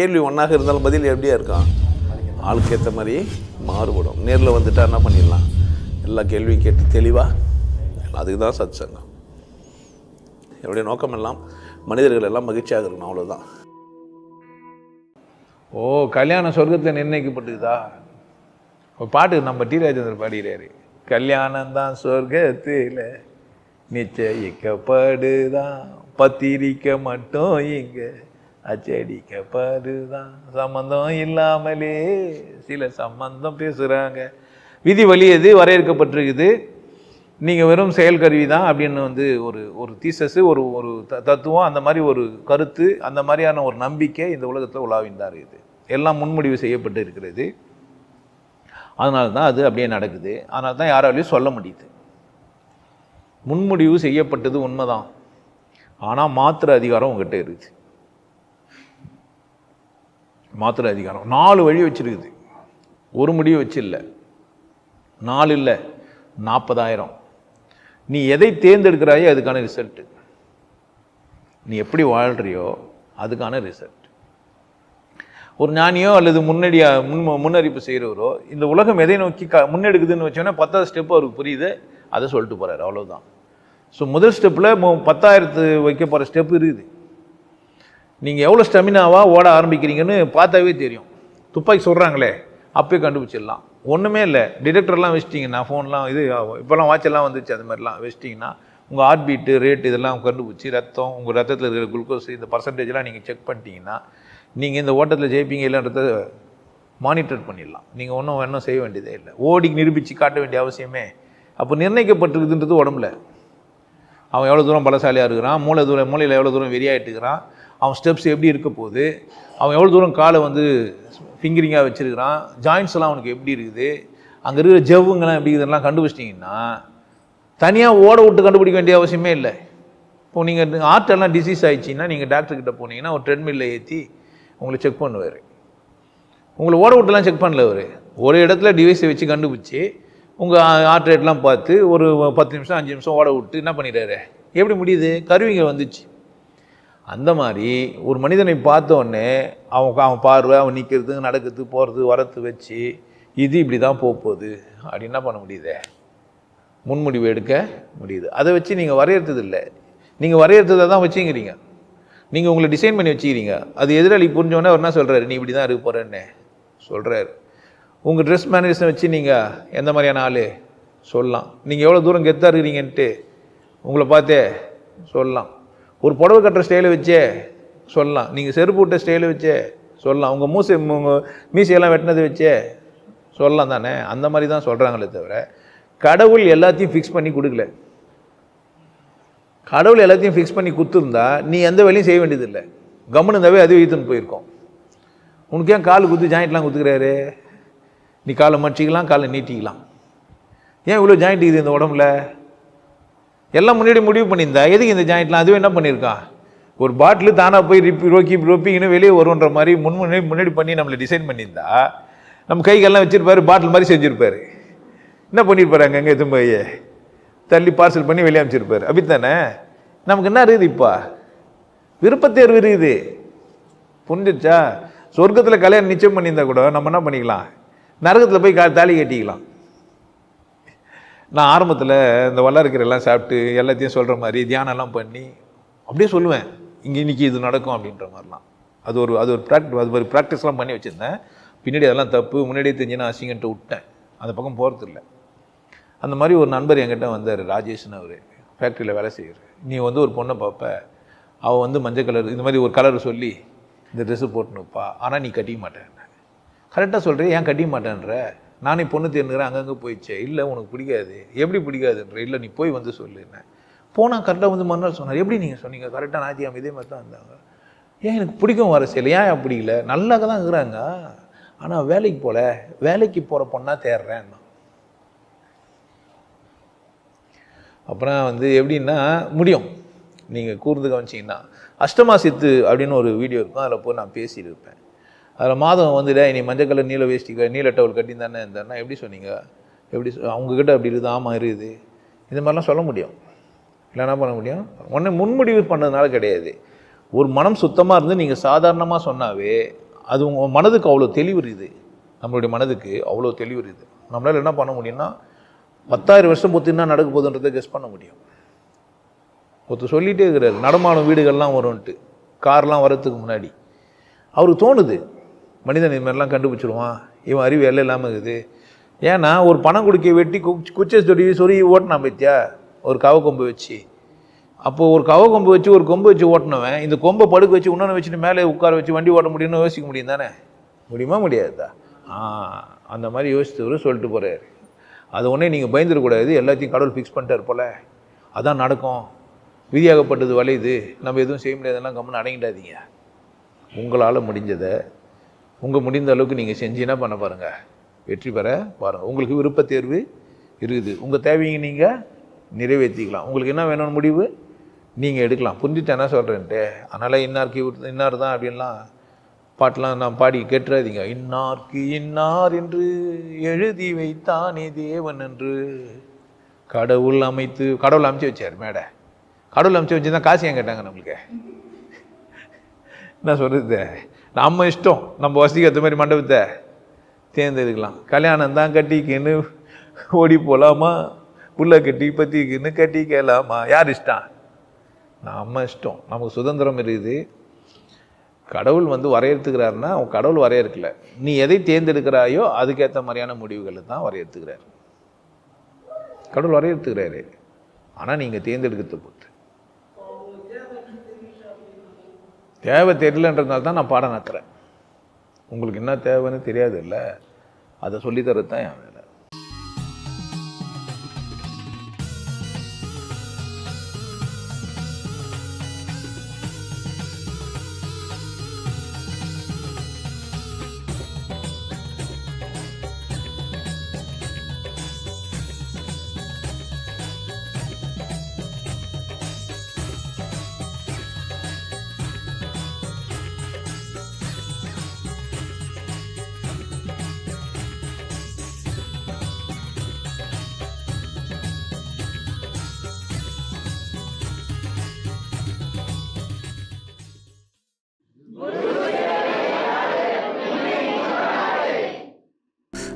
கேள்வி ஒன்றாக இருந்தாலும் பதில் எப்படியா இருக்கான் ஆளுக்கு ஏற்ற மாதிரி மாறுபடும். நேரில் வந்துட்டா என்ன பண்ணிடலாம்? எல்லா கேள்வியும் கேட்டு தெளிவாக அதுக்கு தான் சத் சங்கம் என்னுடைய நோக்கம் எல்லாம் மனிதர்கள் எல்லாம் மகிழ்ச்சியாக இருக்கணும் அவ்வளோதான் ஓ கல்யாணம் சொர்க்கத்தில் நிர்ணயிக்கப்பட்டுதா பாட்டு நம்ம டி. ராஜேந்திரன் பாடுகிறாரு கல்யாணம் தான் சொர்க்கத்தில் நிச்சயிக்கப்படுதான் பத்திரிக்கை மட்டும் இங்கே அச்சடிக்கப்படுதான். சம்பந்தம் இல்லாமலே சில சம்பந்தம் பேசுகிறாங்க விதி வழி எது? வரையறுக்கப்பட்டிருக்குது. நீங்கள் வெறும் செயல் கருவி தான் அப்படின்னு வந்து ஒரு ஒரு தீசஸு ஒரு ஒரு த- தத்துவம் அந்த மாதிரி ஒரு கருத்து அந்த மாதிரியான ஒரு நம்பிக்கை இந்த உலகத்தில் உலாவிந்தார் இருக்குது. எல்லாம் முன்முடிவு செய்யப்பட்டு இருக்கிறது. அதனால தான் அது அப்படியே நடக்குது. அதனால தான் யாராலையும் சொல்ல முடியுது. முன்முடிவு செய்யப்பட்டது உண்மைதான். ஆனால் மாத்திர அதிகாரம் உங்ககிட்ட இருக்குது மாத்திரை அதிகாரம். நாலு வழி வச்சுருக்குது. ஒரு முடிவு வச்சு இல்லை நாலு இல்லை. நாற்பதாயிரம் நீ எதை தேர்ந்தெடுக்கிறாயோ அதுக்கான ரிசல்ட்டு நீ எப்படி வாழ்கிறியோ அதுக்கான ரிசல்ட் ஒரு ஞானியோ அல்லது முன்னடியா முன் முன்னறிப்பு செய்கிறவரோ இந்த உலகம் எதை நோக்கி க முன்னெடுக்குதுன்னு வச்சோன்னா பத்தாவது ஸ்டெப் அவருக்கு புரியுது. அதை சொல்லிட்டு போகிறாரு அவ்வளோதான் ஸோ முதல் ஸ்டெப்பில் பத்தாயிரத்து வைக்க போகிற ஸ்டெப் இருக்குது. நீங்கள் எவ்வளோ ஸ்டெமினாவாக ஓட ஆரம்பிக்கிறீங்கன்னு பார்த்தாவே தெரியும். துப்பாக்கி சொல்கிறாங்களே அப்போயே கண்டுபிடிச்சிடலாம். ஒன்றுமே இல்லை. டிடெக்டர்லாம் வச்சிட்டிங்கன்னா ஃபோன்லாம் இது இப்போல்லாம் வாட்செல்லாம் வந்துச்சு அது மாதிரிலாம் வச்சிட்டிங்கன்னா உங்கள் ஹார்ட் பீட்டு ரேட் இதெல்லாம் கண்டுபிடிச்சி ரத்தம் உங்கள் ரத்தத்தில் இருக்கிற குளுக்கோஸ் இந்த பர்சன்டேஜ்லாம் நீங்கள் செக் பண்ணிட்டீங்கன்னா நீங்கள் இந்த ஓட்டத்தில் ஜெயிப்பீங்க இல்லைன்றத மானிட்டர் பண்ணிடலாம். நீங்கள் ஒன்றும் ஒன்றும் செய்ய வேண்டியதே இல்லை. ஓடி நிரூபித்து காட்ட வேண்டிய அவசியமே. அப்போ நிர்ணயிக்கப்பட்டிருக்குதுன்றது உடம்புல. அவன் எவ்வளோ தூரம் பலசாலியாக இருக்கிறான் மூளை தூரம் மூளையில் எவ்வளோ தூரம் வெறியாயிட்டு இருக்கிறான் அவன் ஸ்டெப்ஸ் எப்படி இருக்க போகுது? அவன் எவ்வளோ தூரம் காலை வந்து ஃபிங்கரிங்காக வச்சுருக்கிறான்? ஜாயின்ஸ் எல்லாம் அவனுக்கு எப்படி இருக்குது? அங்கே இருக்கிற ஜவ்வுங்கெல்லாம் எப்படி இதெல்லாம் கண்டுபிடிச்சிட்டிங்கன்னா தனியாக ஓட விட்டு கண்டுபிடிக்க வேண்டிய அவசியமே இல்லை. இப்போ நீங்கள் ஆர்ட்டெல்லாம் டிசீஸ் ஆயிடுச்சின்னா நீங்கள் டாக்டர்கிட்ட போனீங்கன்னா ஒரு ட்ரெட்மில்ல ஏற்றி உங்களை செக் பண்ணுவார். உங்களை ஓட விட்டுலாம் செக் பண்ணல அவர். ஒரு இடத்துல டிவைஸை வச்சு கண்டுபிடிச்சி உங்கள் ஹார்ட் ரேட்லாம் பார்த்து ஒரு பத்து நிமிஷம் அஞ்சு நிமிஷம் ஓட விட்டு என்ன பண்ணிடுறாரு? எப்படி முடியுது? கருவிங்க வந்துச்சு. அந்த மாதிரி ஒரு மனிதனை பார்த்த அவன் அவன் பார்வை அவன் நிற்கிறது நடக்கிறது போகிறது வரத்து வச்சு இது இப்படி தான் போகுது. அப்படி என்ன பண்ண முடியுதே? முன்முடிவு எடுக்க முடியுது. அதை வச்சு நீங்கள் வரையறது இல்லை. நீங்கள் வரையறதை தான் வச்சுக்கிறீங்க நீங்கள் உங்களை டிசைன் பண்ணி வச்சுக்கிறீங்க. அது எதிராளி புரிஞ்சோடனே அவர் என்ன சொல்கிறாரு நீ இப்படி தான் இருக்க போகிறேன்னு சொல்கிறாரு உங்கள் ட்ரெஸ் மேனேஜர்ஸை வச்சு நீங்கள் எந்த மாதிரியான ஆள்? சொல்லலாம். நீங்கள் எவ்வளோ தூரம் கெத்தாக இருக்கிறீங்கன்ட்டு உங்களை பார்த்தே சொல்லலாம். ஒரு புடவை கட்டுற ஸ்டைலை வச்சே சொல்லலாம். நீங்கள் செருப்பு விட்ட ஸ்டைலை வச்சே சொல்லலாம். உங்கள் மூசை உங்கள் மீசையெல்லாம் வெட்டினதை வச்சே சொல்லலாம் தானே? அந்த மாதிரி தான் சொல்கிறாங்களே தவிர கடவுள் எல்லாத்தையும் ஃபிக்ஸ் பண்ணி கொடுக்கல. கடவுள் எல்லாத்தையும் ஃபிக்ஸ் பண்ணி கொடுத்துருந்தா நீ எந்த வேலையும் செய்ய வேண்டியதில்லை. கம்முன்னு இருந்தாவே ஈத்துன்னு போயிருக்கோம். உனக்கு ஏன் கால் குத்து ஜாயிண்ட்லாம் குத்துக்கிறாரு? நீ காலை மடிச்சிக்கலாம் காலை நீட்டிக்கலாம். ஏன் இவ்வளோ ஜாயிண்ட் இருக்குது இந்த உடம்புல? எல்லாம் முன்னாடி முடிவு பண்ணியிருந்தா எதுக்கு இந்த ஜாயிண்ட்லாம் அதுவே என்ன பண்ணியிருக்கான் ஒரு பாட்டில் தானாக போய் ரிப்பி ரோக்கி ரொப்பிங்கன்னு வெளியே வருன்ற மாதிரி முன் முன்னாடி முன்னாடி பண்ணி நம்மளை டிசைன் பண்ணியிருந்தா நம்ம கைகள்லாம் வச்சிருப்பாரு பாட்டில் மாதிரி செஞ்சுருப்பாரு. என்ன பண்ணியிருப்பாரு அங்கங்கே எதுவும் போய்? தள்ளி பார்சல் பண்ணி வெளியே அமைச்சிருப்பாரு அப்படித்தானே? நமக்கு என்ன இருக்குது இப்போ? விருப்பத்தேர்வு இருக்குது. புரிஞ்சிச்சா சொர்க்கத்தில் கல்யாணம் நிச்சயம் பண்ணியிருந்தா கூட நம்ம என்ன பண்ணிக்கலாம்? நரகத்தில் போய் கா தாலி கட்டிக்கலாம். நான் ஆரம்பத்தில் இந்த வல்லாரிக்கரை எல்லாம் சாப்பிட்டு எல்லாத்தையும் சொல்கிற மாதிரி தியானம்லாம் பண்ணி அப்படியே சொல்லுவேன். இங்கே இன்றைக்கி இது நடக்கும் அப்படின்ற மாதிரிலாம். அது ஒரு அது ஒரு ப்ராக்டி அது ஒரு ப்ராக்டிஸ்லாம் பண்ணி வச்சுருந்தேன். பின்னாடி அதெல்லாம் தப்பு. முன்னாடியே தெரிஞ்சு நான் அசிங்கன்ட்டு விட்டேன். அந்த பக்கம் போகிறது இல்லை அந்த மாதிரி ஒரு நண்பர் என்கிட்ட வந்தார் ராஜேஷ்னு அவர். ஃபேக்ட்ரியில் வேலை செய்கிறார் நீ வந்து ஒரு பொண்ணை பார்ப்ப அவள் வந்து மஞ்சள் கலர் இந்த மாதிரி ஒரு கலர் சொல்லி இந்த ட்ரெஸ்ஸு போட்டுனுப்பா ஆனால் நீ கட்டிக்க மாட்டேன் கரெக்டாக சொல்கிறேன் ஏன் கட்டிக்க மாட்டேன்ற? நானே பொண்ணு தேர்ந்துக்கிறேன் அங்கங்கே போயிடுச்சே. இல்லை உனக்கு பிடிக்காது. எப்படி பிடிக்காதுன்ற இல்லை நீ போய் வந்து சொல்லுன்னு போனால் கரெக்டாக வந்து மறுநாள் சொன்னார். எப்படி நீங்கள் சொன்னீங்க? கரெக்டாக ஞாயிற்றுக்கிழமை இதே மாதிரி தான் இருந்தாங்க. ஏன் எனக்கு பிடிக்கும் வர ஏன் அப்படி இல்லை? நல்லாக தான் இருக்கிறாங்க. ஆனால் வேலைக்கு போகல வேலைக்கு போகிற பொண்ணாக தேடுறேன் அப்புறம் வந்து எப்படின்னா முடியும். நீங்கள் கூர்ந்து கவனிச்சிங்கன்னா. அஷ்டமா சித்து அப்படின்னு ஒரு வீடியோ இருக்கும். அதில் போய் நான் பேசியிருப்பேன். அதில் மாதம் வந்துட்டு நீ மஞ்சள் கலர் நீல வேஷ்டி நீல டவுல் கட்டி தானே இருந்தாருன்னா எப்படி சொன்னீங்க? எப்படி அவங்கக்கிட்ட அப்படி இருக்குது? ஆமாம் இருக்குது. இது மாதிரிலாம் சொல்ல முடியும். இல்லை என்ன பண்ண முடியும்? உடனே முன்முடிவு பண்ணதுனால கிடையாது. ஒரு மனம் சுத்தமாக இருந்து நீங்கள் சாதாரணமாக சொன்னாவே அது உங்கள் மனதுக்கு அவ்வளோ தெளிவு இருக்குது. நம்மளுடைய மனதுக்கு அவ்வளோ தெளிவு இருக்குது. நம்மளால் என்ன பண்ண முடியும்னா பத்தாயிரம் வருஷம் பொறுத்து என்ன நடக்க போகுதுன்றதை கெஸ் பண்ண முடியும். ஒருத்தர் சொல்லிகிட்டே இருக்கிறார் நடமாடும் வீடுகள்லாம் வரும்ன்ட்டு. கார்லாம் வரத்துக்கு முன்னாடி. அவருக்கு தோணுது மனிதன் இது மாதிரிலாம் கண்டுபிடிச்சிருவான். இவன் அறிவு எல்லாம் இல்லாமல் இருக்குது. ஏன்னா ஒரு பணம் கொடுக்க வெட்டி குச்சி குச்சை சொடி சொருகி ஓட்டினா பத்தியா? ஒரு கவ கொம்பு வச்சு. அப்போது ஒரு கவ கொம்பு வச்சு ஒரு கொம்பு வச்சு ஓட்டினவன் இந்த கொம்பை படுக்க வச்சு இன்னொன்று வச்சுட்டு மேலே உட்கார வச்சு வண்டி ஓட்ட முடியும்னு யோசிக்க முடியும் தானே? முடியுமா முடியாதா? ஆ அந்த மாதிரி யோசித்தவர் சொல்லிட்டு போகிறாரு அது ஒன்றே நீங்கள் பயந்துடக்கூடாது. எல்லாத்தையும் கடவுள் ஃபிக்ஸ் பண்ணிட்டார் போல. அதான் நடக்கும். விதியாகப்பட்டது வளையுது நம்ம எதுவும் செய்ய முடியாதெல்லாம் கம்முன்னு அடங்கிடாதீங்க. உங்களால் முடிஞ்சதை உங்கள் முடிந்த அளவுக்கு நீங்கள் செஞ்சு என்ன பண்ண பாருங்கள் வெற்றி பெற பாருங்கள் உங்களுக்கு விருப்ப தேர்வு இருக்குது. உங்கள் தேவையை நீங்கள் நிறைவேற்றிக்கலாம். உங்களுக்கு என்ன வேணும்னு முடிவு? நீங்கள் எடுக்கலாம். புரிஞ்சுட்டு என்ன சொல்கிறேன்ட்டு அதனால் இன்னார்க்கு இன்னார் தான் அப்படின்லாம் பாட்டெலாம் நான் பாடி கேட்டுறாதீங்க. இன்னார்க்கு இன்னார் என்று எழுதி வைத்தானே தேவன் என்று. கடவுள் அமைத்து கடவுள் அமைச்சு வச்சார் மேடை. கடவுள் அமைச்சு வச்சு தான் காசு ஏன் கேட்டாங்க நம்மளுக்கு? என்ன சொல்கிறது நம்ம இஷ்டம். நம்ம வசதிக்கு ஏற்ற மாதிரி மண்டபத்தை தேர்ந்தெடுக்கலாம். கல்யாணம் தான் கட்டிக்கின்னு ஓடி போகலாமா புள்ள கட்டி பற்றிக்கின்னு கட்டி கேளாமா? யார் இஷ்டம்? நம்ம இஷ்டம். நமக்கு சுதந்திரம் இருக்குது. கடவுள் வந்து வரையறுத்துக்கிறாருன்னா அவன் கடவுள் வரையறுக்கல. நீ எதை தேர்ந்தெடுக்கிறாயோ அதுக்கேற்ற மாதிரியான முடிவுகளை தான் வரையறுத்துக்கிறார். கடவுள் வரையறுத்துக்கிறாரு. ஆனால் நீங்கள் தேர்ந்தெடுக்கிறத பொறுத்து. தேவை தெரியலன்றதுனால தான் நான் பாடம் நடத்துகிறேன் உங்களுக்கு என்ன தேவைன்னு தெரியாது இல்லை அதை சொல்லித்தரது தான் என்